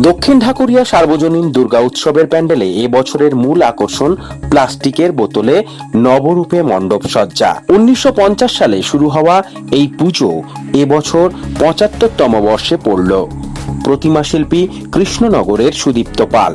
দক্ষিণ ঢাকুরিয়া সার্বজনীন দুর্গা উৎসবের প্যান্ডেলে এ বছরের মূল আকর্ষণ প্লাস্টিকের বোতলে নবরূপে মণ্ডপ সজ্জা। উনিশশো পঞ্চাশ সালে শুরু হওয়া এই পুজো এবছর পঁচাত্তরতম বর্ষে পড়ল। প্রতিমা শিল্পী কৃষ্ণনগরের সুদীপ্ত পাল।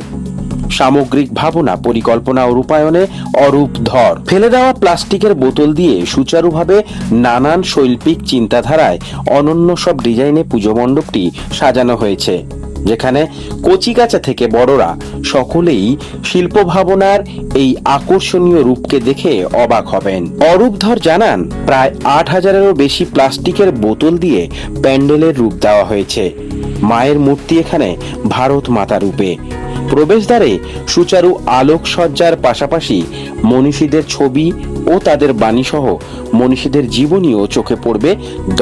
সামগ্রিক ভাবনা, পরিকল্পনা ও রূপায়ণে অরূপ ধর। ফেলে দেওয়া প্লাস্টিকের বোতল দিয়ে সুচারুভাবে নানান শৈল্পিক চিন্তাধারায় অনন্য সব ডিজাইনে পুজো মণ্ডপটি সাজানো হয়েছে। যেখানে কচিকাচা থেকে বড়রা সকলেই শিল্প ভাবনার এই আকর্ষণীয় রূপকে দেখে অবাক হবেন। অরূপধর জানান, প্রায় আট হাজারেরও বেশি প্লাস্টিকের বোতল দিয়ে প্যান্ডেলের রূপ দেওয়া হয়েছে। মায়ের মূর্তি এখানে ভারত মাতা রূপে। প্রবেশদ্বারে সুচারু আলোকসজ্জার পাশাপাশি মনীষীদের ছবি ও তাদের বাণীসহ মনীষীদের জীবনীও চোখে পড়বে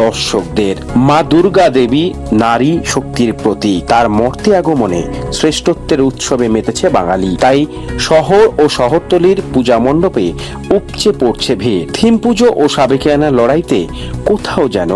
দর্শকদের। মা দুর্গা দেবী নারী শক্তির প্রতি তার মর্তে আগমনে শ্রেষ্ঠত্বের উৎসবে মেতেছে বাঙালি। তাই শহর ও শহরতলির পূজা মণ্ডপে উপচে পড়ছে ভিড়। থিম পুজো ও সাবেকিয়ানা লড়াইতে কোথাও যেন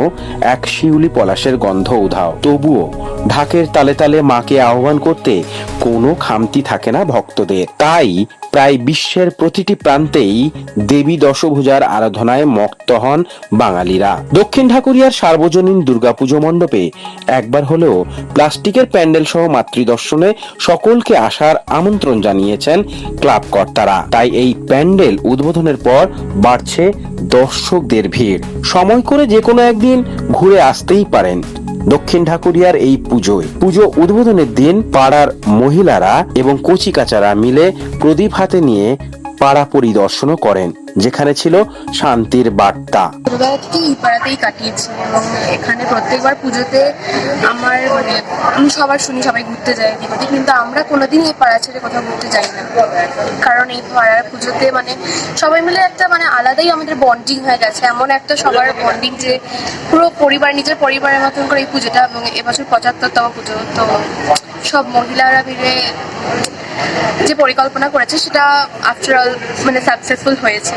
এক শিউলি পলাশের গন্ধ উধাও। তবুও ঢাকের তালে তালে মাকে আহ্বান করতে কোনো খামতি থাকে না ভক্তদের। তাই প্রায় বিশ্বের প্রতিটি প্রান্তেই দেবী দশভূজার আরাধনায় মক্ত হন বাঙালিরা। দক্ষিণ ঢাকুরিয়ার সার্বজনীন দুর্গাপুজো মণ্ডপে একবার হলেও প্লাস্টিকের প্যান্ডেল সহ মাতৃদর্শনে সকলকে আসার আমন্ত্রণ জানিয়েছেন ক্লাব কর্তারা। তাই এই প্যান্ডেল উদ্বোধনের পর বাড়ছে দর্শকদের ভিড়। সময় করে যে কোনো একদিন ঘুরে আসতেই পারেন। দক্ষিণ ঢাকুরিয়ার এই পুজোয়। পুজো উদ্বোধনের দিন পাড়ার মহিলারা এবং কচিকাচারা মিলে প্রদীপ হাতে নিয়ে পাড়া পরিদর্শনও করেন, যেখানে ছিল শান্তির বার্তা। থেকে এই পাড়াতেই কাটিয়েছি এবং এখানে প্রত্যেকবার পুজোতে আমার মানে আমি সবার শুনি, সবাই ঘুরতে যায় এদিক কিন্তু আমরা কোনোদিন এই পাড়া ছেড়ে কোথাও ঘুরতে যাই না। কারণ এই পাড়ার পুজোতে মানে সবাই মিলে একটা মানে আলাদাই আমাদের বন্ডিং হয়ে গেছে, এমন একটা সবার বন্ডিং যে পুরো পরিবার, নিজের পরিবারের মতন করে এই পুজোটা এবং এবছর পঁচাত্তরতম পুজো, তো সব মহিলারা মিলে যে পরিকল্পনা করেছে সেটা আফটার অল মানে সাকসেসফুল হয়েছে।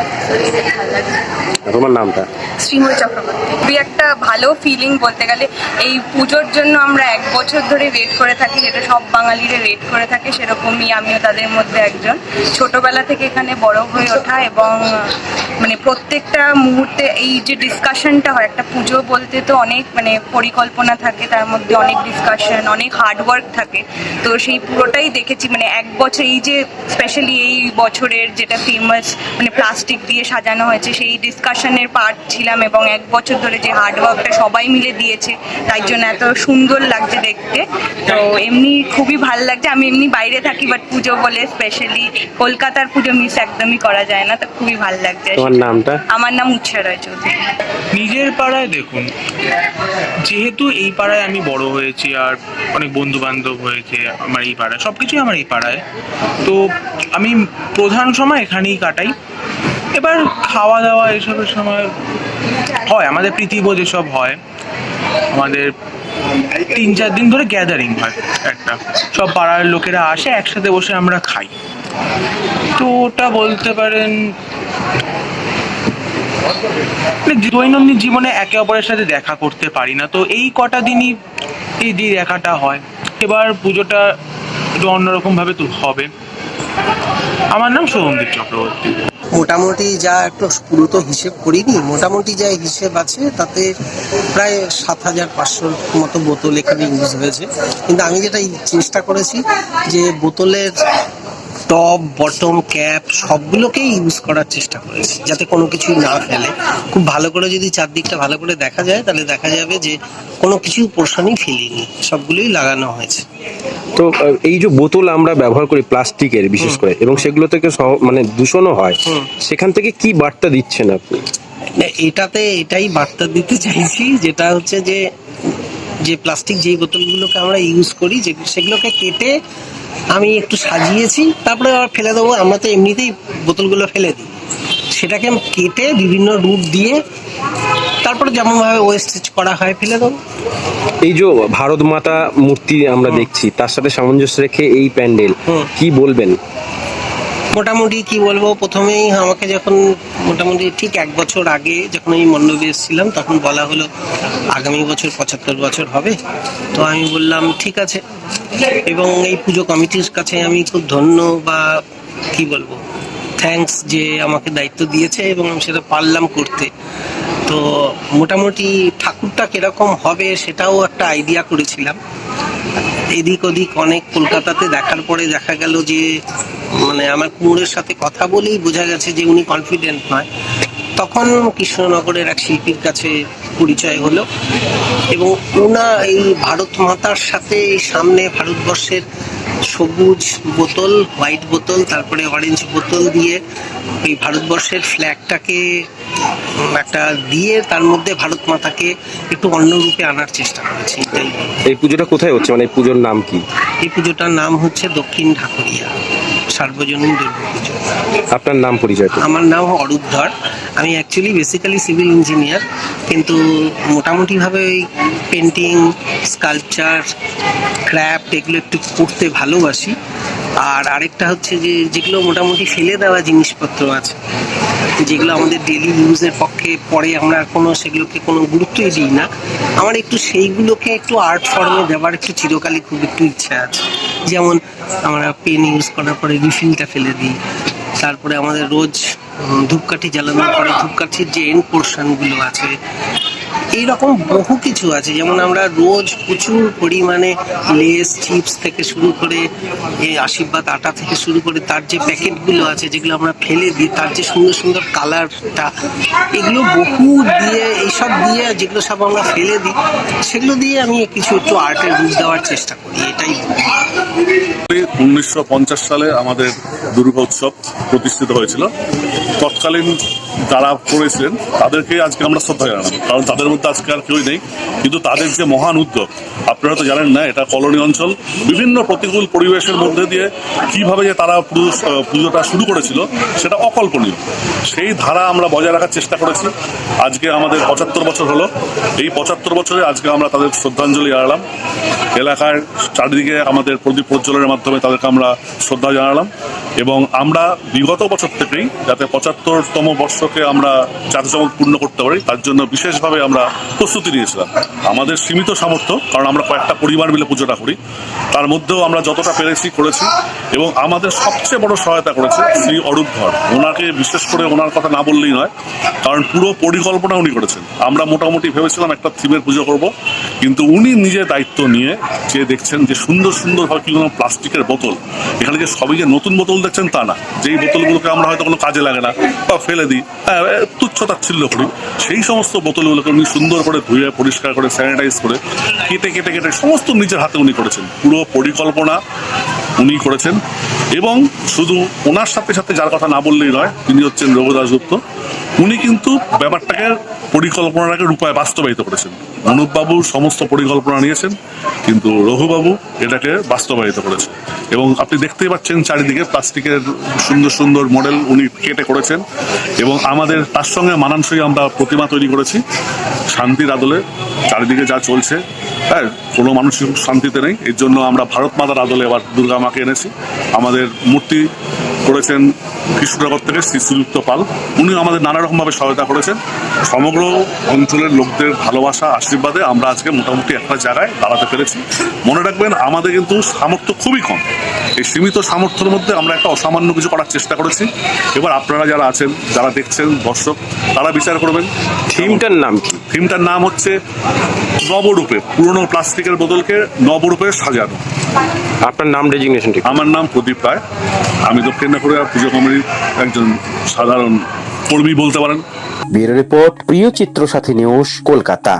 তোমার নামটা? শ্রীময় চক্রবর্তী। খুবই একটা ভালো ফিলিং বলতে গেলে এই পুজোর জন্য আমরা এক বছর ধরে ওয়েট করে থাকি যেটা সব বাঙালিরে ওয়েট করে থাকে সেরকমই আমিও তাদের মধ্যে একজন। ছোটবেলা থেকে এখানে বড় হয়ে ওঠা এবং মানে প্রত্যেকটা মুহূর্তে এই যে ডিসকাশনটা হয়, একটা পুজো বলতে তো অনেক মানে পরিকল্পনা থাকে, তার মধ্যে অনেক ডিসকাশন অনেক হার্ডওয়ার্ক থাকে। তো সেই পুরোটাই দেখেছি মানে এক বছর এই যে স্পেশালি এই বছরের যেটা ফেমাস মানে প্লাস্টিক দিয়ে সাজানো হয়েছে, সেই ডিসকাশনের পার্ট ছিলাম এবং এক বছর ধরে যে হার্ডওয়ার্কটা সবাই মিলে দিয়েছে, তাই জন্য এত সুন্দর লাগছে দেখতে। তো এমনি খুবই ভালো লাগছে, আমি এমনি বাইরে থাকি বাট পুজো বলে স্পেশালি কলকাতার পুজো মিস একদমই করা যায় না, তো খুবই ভালো লাগছে। তোমার নামটা? আমার নাম উৎসা রায় চৌধুরী। নিজের পাড়ায় দেখুন যেহেতু এই পাড়ায় আমি বড় হয়েছি আর অনেক বন্ধু বান্ধব হয়েছে আমার এই পাড়ায় সব কিছুই আমার এই পাড়ায় তো আমি প্রধান সময় এখানেই কাটাই। এবার খাওয়া দাওয়া এসবের সময় হয় আমাদের প্রীতিব যেসব হয়। আমাদের তিন চার দিন ধরে গ্যাদারিং হয় একটা। সব পাড়ার লোকেরা আসে একসাথে বসে আমরা খাই। তো ওটা বলতে পারেন দৈনন্দিন জীবনে একে অপরের সাথে দেখা করতে পারি না। তো এই কটা দিনই এই যে দেখাটা হয়, এবার পুজোটা একটু অন্যরকম ভাবে তো হবে। আমার নাম সৌমদীপ চক্রবর্তী। মোটামুটি যা একটু পুরো তো হিসেব করিনি, মোটামুটি যা হিসেব আছে, তাতে প্রায় সাত হাজার পাঁচশোর মতো বোতল এখানে ইউজ হয়েছে। কিন্তু আমি যেটা চেষ্টা করেছি যে বোতলের টপ বটম ক্যাপ সবগুলোকেই ইউজ করার চেষ্টা করেছি যাতে কোনো কিছুই না ফেলে। খুব ভালো করে যদি চারদিকটা ভালো করে দেখা যায় তাহলে দেখা যাবে যে কোনো কিছু পোর্শনই ফেলিনি সবগুলোই লাগানো হয়েছে। তো এই যে বোতল আমরা ব্যবহার করি প্লাস্টিকের বিশেষ করে এবং সেগুলো থেকে মানে দূষণও হয়। সেখান থেকে কি বার্তা দিচ্ছেন আপনি? এটাতে এটাই বার্তা দিতে চাইছি যেটা হচ্ছে যে যে প্লাস্টিক যেই বোতলগুলোকে আমরা ইউজ করি যে সেগুলোকে কেটে আমি একটু সাজিয়েছি তারপরে আবার ফেলে দেবো আমরা তো এমনিতেই বোতলগুলো ফেলে দিই। সেটাকে আমি কেটে বিভিন্ন রূপ দিয়ে তারপরে যেমনভাবে ওয়েস্টেজ করা হয় ফেলে দেবো। এই যে ভারত মাতা মূর্তি আমরা দেখছি তার সাথে সামঞ্জস্য রেখে এই প্যান্ডেল। কি বলবেন? মোটামুটি কি বলব, প্রথমেই আমাকে যখন মোটামুটি ঠিক এক বছর আগে যখন আমি মণ্ডপে এসেছিলাম, তখন বলা হলো আগামী বছর পঁচাত্তর বছর হবে। তো আমি বললাম, ঠিক আছে। এবং এই পুজো কমিটির কাছে আমি খুব ধন্য বা কি বলব থ্যাঙ্কস যে আমাকে দায়িত্ব দিয়েছে এবং আমি সেটা পারলাম করতে। তো মোটামুটি ঠাকুরটা কীরকম হবে সেটাও একটা আইডিয়া করেছিলাম। এদিক ওদিক অনেক কলকাতাতে দেখার পরে দেখা গেল যে মানে আমার কুমোরের সাথে কথা বলেই বোঝা গেছে যে উনি কনফিডেন্ট নয়। তখন কৃষ্ণনগরের এক শিল্পীর কাছে পরিচয় হলো এবং ওনা এই ভারত মাতার সাথে এই সামনে ভারতবর্ষের সবুজ বোতল হোয়াইট বোতল তারপরে অরেঞ্জ বোতল দিয়ে এই ভারতবর্ষের ফ্ল্যাগটাকে একটা দিয়ে তার মধ্যে ভারত মাতাকে একটু অন্য রূপে আনার চেষ্টা করেছি। এই পুজোটা কোথায় হচ্ছে? মানে এই পুজোর নাম কি? এই পুজোটার নাম হচ্ছে দক্ষিণ ঢাকুরিয়া। সার্বজনীন আপনার নাম পরিচয় আমার নাম অরূপ ধর। আমি অ্যাকচুয়ালি বেসিক্যালি সিভিল ইঞ্জিনিয়ার কিন্তু মোটামুটিভাবে ওই পেন্টিং স্কাল্পচার ক্র্যাফট এগুলো একটু করতে ভালোবাসি। আর আরেকটা হচ্ছে যে, যেগুলো মোটামুটি ফেলে দেওয়া জিনিসপত্র আছে, যেগুলো আমাদের ডেলি ইউজের পক্ষে পরে আমরা কোনো, সেগুলোকে কোনো গুরুত্বই দিই না। আমার একটু সেইগুলোকে একটু আর্ট ফর্মে দেওয়ার একটু চিরকালই খুব একটু ইচ্ছা আছে। যেমন আমরা পেন ইউজ করার পরে রিফিলটা ফেলে দিই, তারপরে আমাদের রোজ ধূপকাঠি জ্বালানোর পরে ধূপকাঠির যে এন্ড পোর্শনগুলো আছে এইরকম বহু কিছু আছে। যেমন আমরা রোজ প্রচুর পরিমাণে লেস, চিপস থেকে শুরু করে এই আশীর্বাদ আটা থেকে শুরু করে তার যে প্যাকেটগুলো আছে, যেগুলো আমরা ফেলে দিই, তার যে সুন্দর সুন্দর কালারটা, এগুলো বহু দিয়ে, এইসব দিয়ে যেগুলো সব আমরা ফেলে দিই, সেগুলো দিয়ে আমি কিছু একটু আর্টের রূপ দেওয়ার চেষ্টা করি, এটাই উনিশশো পঞ্চাশ সালে আমাদের দুর্গা উৎসব প্রতিষ্ঠিত হয়েছিল। তৎকালীন যারা করেছিলেন, তাদেরকে আজকে আমরা শ্রদ্ধা জানালাম। কারণ তাদের মধ্যে আজকে আর কেউই নেই। কিন্তু তাদের যে মহান উদ্যোগ, আপনারা তো জানেন না, এটা কলোনি অঞ্চল। বিভিন্ন প্রতিকূল পরিবেশের মধ্যে দিয়ে কীভাবে যে তারা পুজোটা শুরু করেছিল, সেটা অকল্পনীয়। সেই ধারা আমরা বজায় রাখার চেষ্টা করেছি। আজকে আমাদের পঁচাত্তর বছর হলো। এই পঁচাত্তর বছরে আজকে আমরা তাদের শ্রদ্ধাঞ্জলি জানালাম। এলাকার চারিদিকে আমাদের প্রদীপ প্রজ্বলনের মাধ্যমে তাদেরকে আমরা শ্রদ্ধা জানালাম এবং আমরা বিগত বছর থেকেই যাতে পঁচাত্তরতম বর্ষকে আমরা জাঁকজমক পূর্ণ করতে পারি, তার জন্য বিশেষভাবে আমরা প্রস্তুতি নিয়েছিলাম। আমাদের সীমিত সামর্থ্য, কারণ আমরা কয়েকটা পরিবার মিলে পুজোটা করি। তার মধ্যেও আমরা যতটা পেরেছি করেছি এবং আমাদের সবচেয়ে বড় সহায়তা করেছে শ্রী অরূপ ধর। ওনাকে বিশেষ করে ওনার কথা না বললেই নয়, কারণ পুরো পরিকল্পনা উনি করেছেন। আমরা মোটামুটি ভেবেছিলাম একটা থিমের পুজো করব, কিন্তু উনি নিজে দায়িত্ব নিয়ে যে দেখছেন যে সুন্দর সুন্দরভাবে কি কোনো প্লাস্টিকের বোতল। এখানে যে সবই যে নতুন বোতল দেখছেন তা না। যেই বোতলগুলোকে আমরা হয়তো কোনো কাজে লাগে না বা ফেলে দিই হ্যাঁ তুচ্ছ তাচ্ছিল্য করি। সেই সমস্ত বোতলগুলোকে উনি সুন্দর করে ধুয়ে, পরিষ্কার করে স্যানিটাইজ করে কেটে কেটে কেটে সমস্ত নিজের হাতে উনি করেছেন। পুরো পরিকল্পনা উনি করেছেন এবং শুধু ওনার সাথে সাথে যার কথা না বললেই নয়, তিনি হচ্ছেন রঘুদাস গুপ্ত। উনি কিন্তু ব্যাপারটাকে পরিকল্পনাটাকে রূপায় বাস্তবায়িত করেছেন। অনুপবাবু সমস্ত পরিকল্পনা নিয়েছেন, কিন্তু রঘুবাবু এটাকে বাস্তবায়িত করেছেন। এবং আপনি দেখতেই পাচ্ছেন চারিদিকে প্লাস্টিকের সুন্দর সুন্দর মডেল উনি কেটে করেছেন এবং আমাদের তার সঙ্গে মানানসই আমরা প্রতিমা তৈরি করেছি। শান্তির আদলে চারিদিকে যা চলছে হ্যাঁ কোনো মানুষই শান্তিতে নেই। এর জন্য আমরা ভারত মাতার আদলে আবার দুর্গা মাকে এনেছি। আমাদের মূর্তি করেছেন কৃষ্ণনগর থেকে শ্রী শ্রীযুক্ত পাল। উনি আমাদের নানা রকমভাবে সহায়তা করেছেন। সমগ্র অঞ্চলের লোকদের ভালোবাসা আশীর্বাদে আমরা আজকে মোটামুটি একটা জায়গায় দাঁড়াতে পেরেছি। মনে রাখবেন আমাদের কিন্তু সামর্থ্য খুবই কম। এই সীমিত সামর্থ্যের মধ্যে আমরা একটা অসামান্য কিছু করার চেষ্টা করেছি। এবার আপনারা যারা আছেন যারা দেখছেন দর্শক তারা বিচার করবেন। থিমটার নাম কি? থিমটার নাম হচ্ছে নবরূপে পুরনো প্লাস্টিকের বোতলকে নবরূপে সাজানো। আপনার নাম ডেজিগনেশন আমার নাম প্রদীপ রায়। আমি দক্ষিণ নাগরিয়া পুজো কমিটির একজন সাধারণ কর্মী বলতে পারেন। ব্যুরো রিপোর্ট প্রিয় চিত্র সাথী নিউজ কলকাতা।